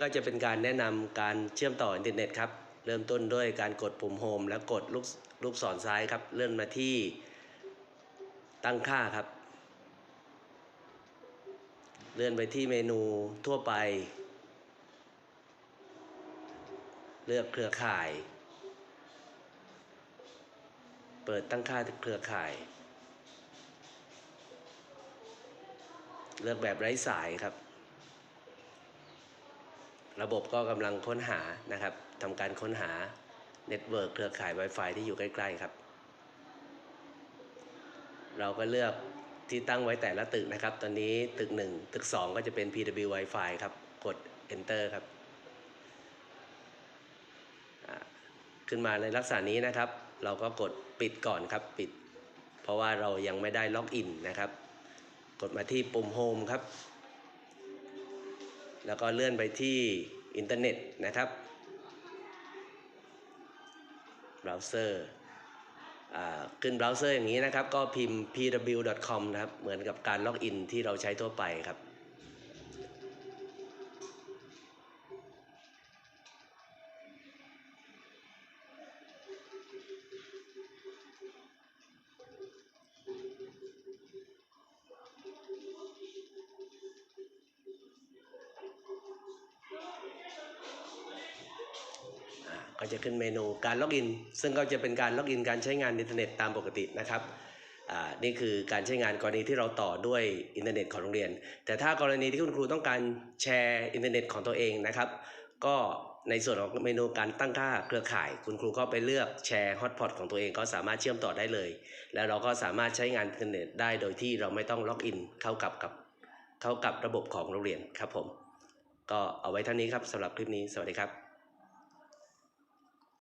ก็จะเป็นการแนะนำการเชื่อมต่ออินเทอร์เน็ตครับ เริ่มต้นด้วยการกดปุ่มโฮมแล้วกดลูกลูกศรซ้ายครับ เลื่อนมาที่ตั้งค่าครับ เลื่อนไปที่เมนูทั่วไป เลือกเครือข่าย เปิดตั้งค่าเครือข่าย เลือกแบบไร้สายครับ ระบบก็กำลังค้นหานะครับทำการค้นหาเน็ตเวิร์กเครือข่าย Wi-Fi ที่อยู่ใกล้ๆครับ เราก็เลือกที่ตั้งไว้แต่ละตึกนะครับ ตอนนี้ตึก 1 ตึก 2 ก็จะเป็น PW Wi-Fi ครับ กด Enter ครับ ขึ้นมาในลักษณะนี้นะครับ เราก็กดปิดก่อนครับปิด เพราะว่าเรายังไม่ได้ล็อกอินนะครับ กดมาที่ปุ่ม Home ครับ แล้วก็เลื่อนไปที่อินเทอร์เน็ตนะครับเบราว์เซอร์ขึ้นเบราว์เซอร์อย่างนี้นะครับ ก็พิมพ์ pw.com นะครับ เหมือนกับการล็อกอินที่เราใช้ทั่วไปครับ ก็จะขึ้นเมนูการล็อกอิน ซึ่งก็จะเป็นการล็อกอินการใช้งานอินเทอร์เน็ตตามปกตินะครับนี่คือการใช้งานกรณีที่เราต่อด้วยอินเทอร์เน็ตของโรงเรียน แต่ถ้ากรณีที่คุณครูต้องการแชร์อินเทอร์เน็ตของตัวเองนะครับ ก็ในส่วนของเมนูการตั้งค่าเครือข่าย คุณครูก็ไปเลือกแชร์ฮอตพอตของตัวเองก็สามารถเชื่อมต่อได้เลย แล้วเราก็สามารถใช้งานอินเทอร์เน็ตได้โดยที่เราไม่ต้องล็อกอินเข้ากับกับเข้ากับระบบของโรงเรียนครับผม ก็เอาไว้เท่านี้ครับสำหรับคลิปนี้สวัสดีครับ